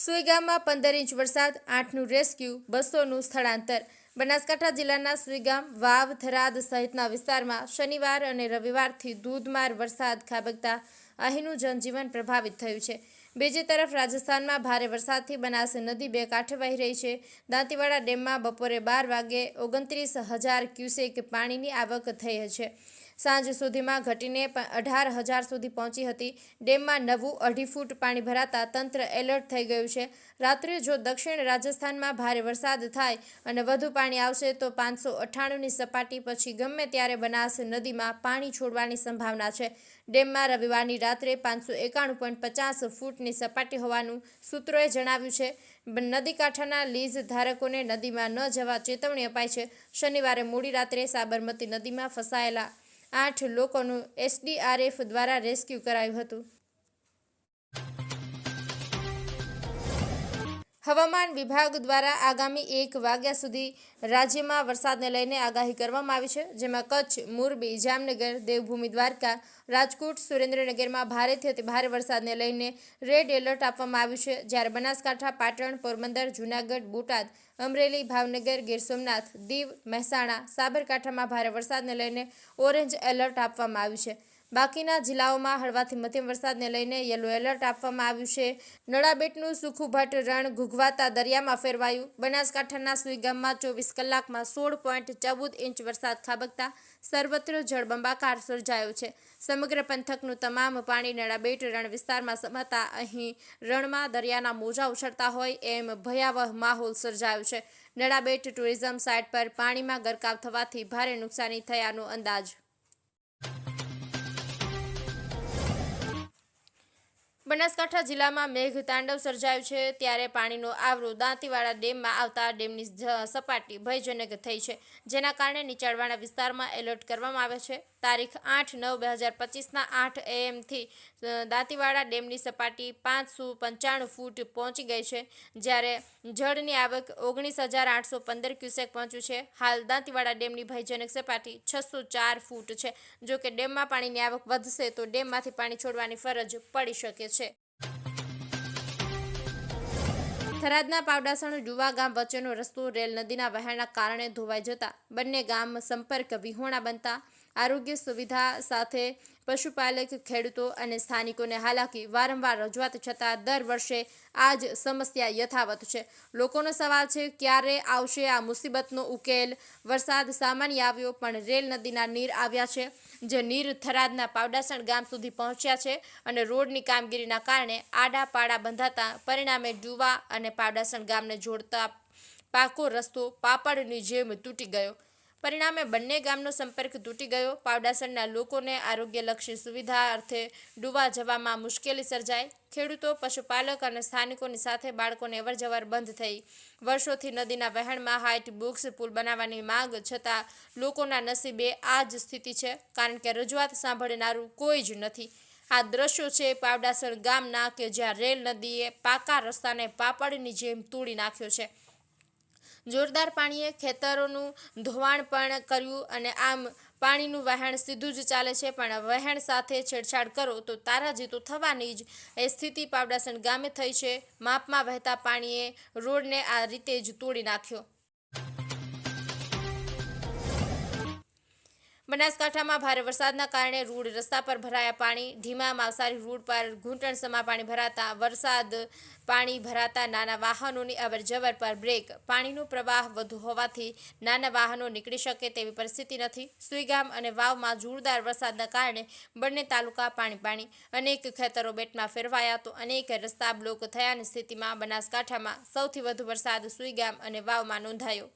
સુઈગામમાં પંદર ઇંચ વરસાદ, આઠનું રેસ્ક્યુ, બસોનું સ્થળાંતર. બનાસકાંઠા જિલ્લાના સુઈગામ, વાવ, થરાદ સહિતના વિસ્તારમાં શનિવાર અને રવિવારથી ધોધમાર વરસાદ ખાબકતા અહીંનું જનજીવન પ્રભાવિત થયું છે. બીજી તરફ રાજસ્થાનમાં ભારે વરસાદથી બનાસ નદી બે કાંઠે વહી રહી છે. દાંતીવાડા ડેમમાં બપોરે બાર વાગે ઓગણત્રીસ હજાર ક્યુસેક પાણીની આવક થઈ છે. સાંજ સુધીમાં ઘટીને અઢાર હજાર સુધી પહોંચી હતી. ડેમમાં નવું અઢી ફૂટ પાણી ભરાતા તંત્ર એલર્ટ થઈ ગયું છે. રાત્રે જો દક્ષિણ રાજસ્થાનમાં ભારે વરસાદ થાય અને વધુ પાણી આવશે તો પાંચસો અઠ્ઠાણુંની સપાટી પછી ગમે ત્યારે બનાસ નદીમાં પાણી છોડવાની સંભાવના છે. ડેમમાં રવિવારની રાત્રે પાંચસો એકાણું પોઈન્ટ પચાસ ફૂટની સપાટી હોવાનું સૂત્રોએ જણાવ્યું છે. નદી કાંઠાના લીઝ ધારકોને નદીમાં ન જવા ચેતવણી અપાઈ છે. શનિવારે મોડી રાત્રે સાબરમતી નદીમાં ફસાયેલા આઠ લોકોનું એસડીઆરએફ દ્વારા રેસ્ક્યુ કરાયું હતું. હવામાન વિભાગ દ્વારા આગામી એક વાગ્યા સુધી રાજ્યમાં વરસાદને લઈને આગાહી કરવામાં આવી છે, જેમાં કચ્છ, મોરબી, જામનગર, દેવભૂમિ, દ્વારકા, રાજકોટ, સુરેન્દ્રનગરમાં ભારેથી અતિ ભારે વરસાદને લઈને રેડ એલર્ટ આપવામાં આવ્યું છે. જ્યારે બનાસકાંઠા, પાટણ, પોરબંદર, જૂનાગઢ, બોટાદ, અમરેલી, ભાવનગર, ગીર સોમનાથ, દીવ, મહેસાણા, સાબરકાંઠામાં ભારે વરસાદને લઈને ઓરેન્જ એલર્ટ આપવામાં આવ્યું છે. બાકીના જિલ્લાઓમાં હળવાથી મધ્યમ વરસાદને લઈને યલો એલર્ટ આપવામાં આવ્યું છે. નળાબેટનું સુખુભટ રણ ઘૂઘવાતા દરિયામાં ફેરવાયું. બનાસકાંઠાના સુઈગામમાં ચોવીસ કલાકમાં સોળ પોઈન્ટ ચૌદ ઇંચ વરસાદ ખાબકતા સર્વત્ર જળબંબાકાર સર્જાયો છે. સમગ્ર પંથકનું તમામ પાણી નળાબેટ રણ વિસ્તારમાં સમાતા અહીં રણમાં દરિયાના મોજા ઉછળતા હોય એમ ભયાવહ માહોલ સર્જાયો છે. નળાબેટ ટુરિઝમ સાઇટ પર પાણીમાં ગરકાવ થવાથી ભારે નુકસાની થયાનો અંદાજ બનાસકાંઠા જિલ્લામાં મેઘ તાંડવ સર્જાયું છે, ત્યારે પાણીનો આવરો દાંતીવાડા ડેમમાં આવતા ડેમની સપાટી ભયજનક થઈ છે. જેના કારણે નીચાણવાળા વિસ્તારમાં એલર્ટ કરવામાં આવે છે. તારીખ આઠ નવ બે હજાર પચીસના આઠ એએમથી દાંતીવાડા ડેમની સપાટી પાંચસો પંચાણું ફૂટ પહોંચી ગઈ છે, જ્યારે જળની આવક ઓગણીસ હજાર આઠસો પંદર ક્યુસેક પહોંચ્યું છે. હાલ દાંતીવાડા ડેમની ભયજનક સપાટી છસો ચાર ફૂટ છે. જોકે ડેમમાં પાણીની આવક વધશે તો ડેમમાંથી પાણી છોડવાની ફરજ પડી શકે છે. થરાદના પાવડાસણ જુવા ગામ વચ્ચેનો રસ્તો રેલ નદીના વહેણના કારણે ધોવાઈ જતા બંને ગામ સંપર્ક વિહોણા બનતા આરોગ્ય સુવિધા સાથે પશુપાલક, ખેડૂતો અને સ્થાનિકોને હાલાકી વારંવાર રજૂઆત છતાં દર વર્ષે આ જ સમસ્યા યથાવત છે. લોકોનો સવાલ છે, ક્યારે આવશે આ મુસીબતનો ઉકેલ? વરસાદ સામાન્ય આવ્યો, પણ રેલ નદીના નીર આવ્યા છે, જે નીર થરાદના પાવડાસણ ગામ સુધી પહોંચ્યા છે અને રોડની કામગીરીના કારણે આડા પાડા બંધાતા પરિણામે ડુવા અને પાવડાસણ ગામને જોડતા પાકો રસ્તો પાપડની જેમ તૂટી ગયો. પરિણામે બંને ગામનો સંપર્ક તૂટી ગયો. પાવડાસણના લોકોને આરોગ્યલક્ષી સુવિધા અર્થે ડૂબા જવામાં મુશ્કેલી સર્જાઈ. ખેડૂતો, પશુપાલક અને સ્થાનિકોની સાથે બાળકોને અવરજવર બંધ થઈ. વર્ષોથી નદીના વહેણમાં હાઇટ બુક્સ પુલ બનાવવાની માંગ છતાં લોકોના નસીબે આ જ સ્થિતિ છે. કારણ કે રજૂઆત સાંભળનારું કોઈ જ નથી. આ દ્રશ્યો છે પાવડાસણ ગામના કે જ્યાં રેલ નદીએ પાકા રસ્તાને પાપડની જેમ તોડી નાખ્યો છે. જોરદાર પાણીએ ખેતરોનું ધોવાણ પણ કર્યું અને આમ પાણીનું વહેણ સીધું જ ચાલે છે, પણ વહેણ સાથે છેડછાડ કરો તો તારાજી તો થવાની જ એ સ્થિતિ પાવડાસણ ગામે થઈ છે. માપમાં વહેતા પાણીએ રોડને આ રીતે જ તોડી નાખ્યો. બનાસકાંઠામાં ભારે વરસાદના કારણે રોડ રસ્તા પર ભરાયા પાણી, ધીમા માવસારી રોડ પર ઘૂંટણસમાં પાણી ભરાતા, વરસાદ પાણી ભરાતા નાના વાહનોની અવર જવર પર બ્રેક. પાણીનો પ્રવાહ વધુ હોવાથી નાના વાહનો નીકળી શકે તેવી પરિસ્થિતિ નથી. સુઈગામ અને વાવમાં જોરદાર વરસાદના કારણે બંને તાલુકા પાણી પાણી, અનેક ખેતરો બેટમાં ફેરવાયા તો અનેક રસ્તા બ્લોક થયાની સ્થિતિમાં બનાસકાંઠામાં સૌથી વધુ વરસાદ સુઈગામ અને વાવમાં નોંધાયો.